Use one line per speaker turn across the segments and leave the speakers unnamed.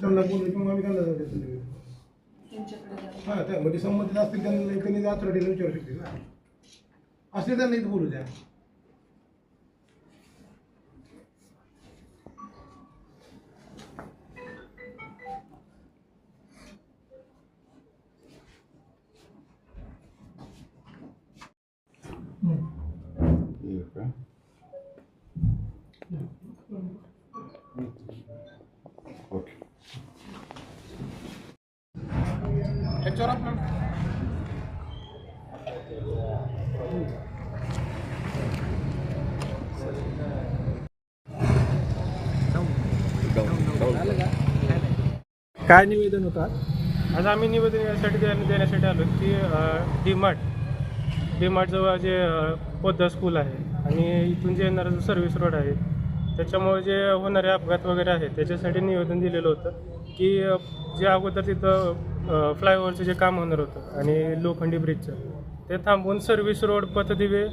त्यांना बोलले की मग आम्ही त्यांना जाऊ देतो. हा त्या म्हणजे संबंधित असतील त्यांना त्यांनी अथॉरिटीला विचारू शकतील ना. असले त्यांना इथं बोलू द्या. ह्याच्यावर
काय निवेदन होतं आज?
आम्ही निवेदन यासाठी देण्या- देण्यासाठी आलो की डी मार्ट डी मार्टजवळ जे अ, स्कूल आहे आणि इथून जे येणारा जो सर्व्हिस रोड आहे त्याच्यामुळे जे होणारे अपघात वगैरे आहेत त्याच्यासाठी निवेदन दिलेलं होतं की अ, जे अगोदर तिथं फ्लायओव्हरचं जे काम होणार होतं आणि लोखंडी ब्रिजचं ते थांबवून सर्व्हिस रोड पथदिवे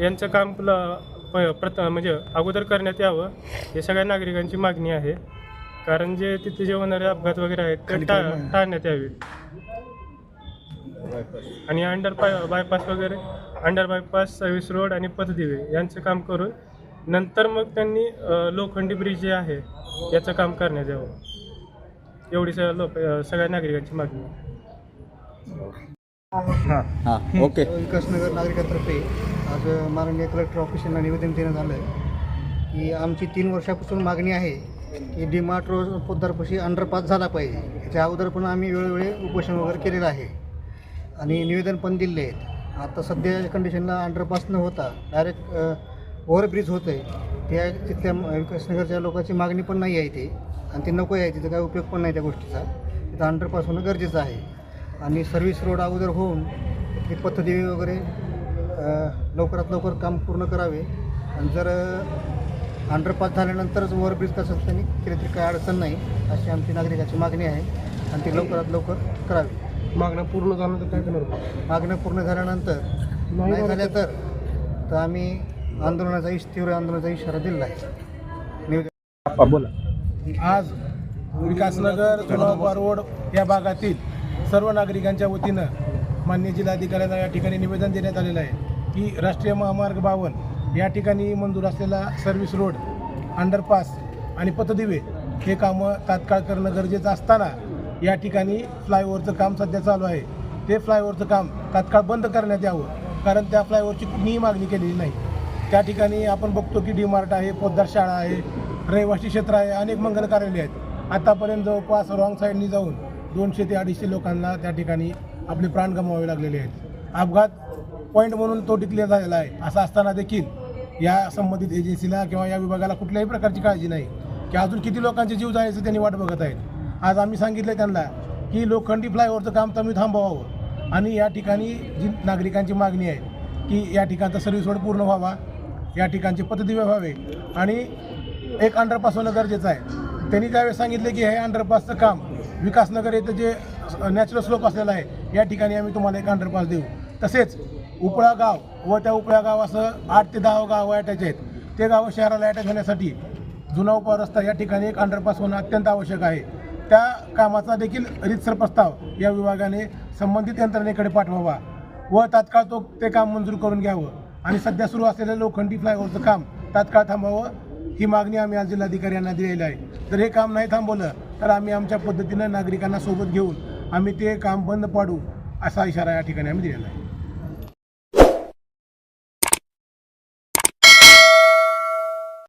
यांचं काम प- प्रथ म्हणजे अगोदर करण्यात यावं हे सगळ्या नागरिकांची मागणी आहे. कारण जे तिथे जे होणारे अपघात वगैरे आहेत ते टा- टाळण्यात यावेत आणि अंडर पाय बायपास वगैरे अंडर बायपास सर्व्हिस रोड आणि पथदिवे यांचं काम करून नंतर मग त्यांनी लोखंडी ब्रिज जे आहे याचं काम करण्यात यावं. एवढी सगळ्या लोक सगळ्या नागरिकांची मागणी आहे.
हां. ओके.
विकासनगर नागरिकांतर्फे आज माननीय कलेक्टर ऑफिसला निवेदन देण्यात आलं आहे की आमची तीन वर्षापासून मागणी आहे की डी मार्ट रोड पोद्दारपाशी अंडरपास झाला पाहिजे. याच्या अगोदर पण आम्ही वेळोवेळी उपोषण वगैरे केलेलं आहे. आणि निवेदन पण दिले आहेत. आता सध्या कंडिशनला अंडरपास न होता डायरेक्ट ओव्हरब्रिज होतं आहे त्या तिथल्या विकासनगरच्या लोकांची मागणी पण नाही आहे ते आणि ते नको आहे तिथं काय उपयोग पण नाही त्या गोष्टीचा. तिथं अंडरपास होणं गरजेचं आहे. आणि सर्व्हिस रोड अगोदर होऊन ते पथदिवे वगैरे लवकरात लवकर काम पूर्ण करावे. आणि जर अंडरपास झाल्यानंतरच ओव्हरब्रिज कसं त्यांनी केलं तरी काय अडचण नाही अशी आमची नागरिकाची मागणी आहे. आणि ती लवकरात लवकर करावी.
मागणं पूर्ण झालं तर काय करणार
मागणं पूर्ण झाल्यानंतर नाही झाल्या तर तर आम्ही आंदोलनाचा इश तीव्र आंदोलनाचा इशारा दिलेला आहे.
बोला.
आज विकासनगर जुनाबा रोड या भागातील सर्व नागरिकांच्या वतीनं मान्य जिल्हाधिकाऱ्यांना या ठिकाणी निवेदन देण्यात आलेलं आहे की राष्ट्रीय महामार्ग बावन या ठिकाणी मंजूर असलेला सर्व्हिस रोड अंडरपास आणि पथदिवे हे कामं तात्काळ करणं गरजेचं असताना या ठिकाणी फ्लायओव्हरचं काम सध्या चालू आहे. ते फ्लायओव्हरचं काम तात्काळ बंद करण्यात यावं कारण त्या फ्लायओव्हरची कुणीही मागणी केलेली नाही. त्या ठिकाणी आपण बघतो की डी मार्ट आहे पोद्दार शाळा आहे रहिवासी क्षेत्र आहे अनेक मंगल कार्यालय आहेत. आतापर्यंत जवळपास रॉंग साईडनी जाऊन दोनशे ते अडीचशे लोकांना त्या ठिकाणी आपले प्राण गमवावे लागलेले आहेत. अपघात पॉईंट म्हणून तो डिक्लेअर झालेला आहे. असं असताना देखील या संबंधित एजन्सीला किंवा या विभागाला कुठल्याही प्रकारची काळजी नाही की अजून किती लोकांचे जीव जायचं त्यांनी वाट बघत आहेत. आज आम्ही सांगितलं त्यांना की लोखंडी फ्लायओव्हरचं काम तुम्ही थांबवावं. आणि या ठिकाणी जी नागरिकांची मागणी आहे की या ठिकाणचा सर्व्हिस रोड पूर्ण व्हावा. या ठिकाणचे पथदिवे व्हावे. आणि एक अंडरपास होणं गरजेचं आहे. त्यांनी त्यावेळेस सांगितले की हे अंडरपासचं काम विकासनगर येथं जे नॅचरल स्लोप असलेलं आहे या ठिकाणी आम्ही तुम्हाला एक अंडरपास देऊ. तसेच उपळा गाव व त्या उपळा गावासह असं आठ ते दहा गाव अटॅच आहेत. ते गावं शहराला अटॅच होण्यासाठी जुना उपा रस्ता या ठिकाणी एक अंडरपास होणं अत्यंत आवश्यक आहे. त्या कामाचा देखील रितसर प्रस्ताव या विभागाने संबंधित यंत्रणेकडे पाठवावा व तात्काळ तो ते काम मंजूर करून घ्यावं. आणि सध्या सुरू असलेलं लोखंडी फ्लायओव्हरचं काम तात्काळ थांबावं ही मागणी आम्ही आज जिल्हाधिकारी यांना दिलेली आहे. जर हे काम नाही थांबवलं तर आम्ही आमच्या पद्धतीनं नागरिकांना सोबत घेऊन आम्ही ते काम बंद पाडू असा इशारा या ठिकाणी आम्ही दिलेला आहे.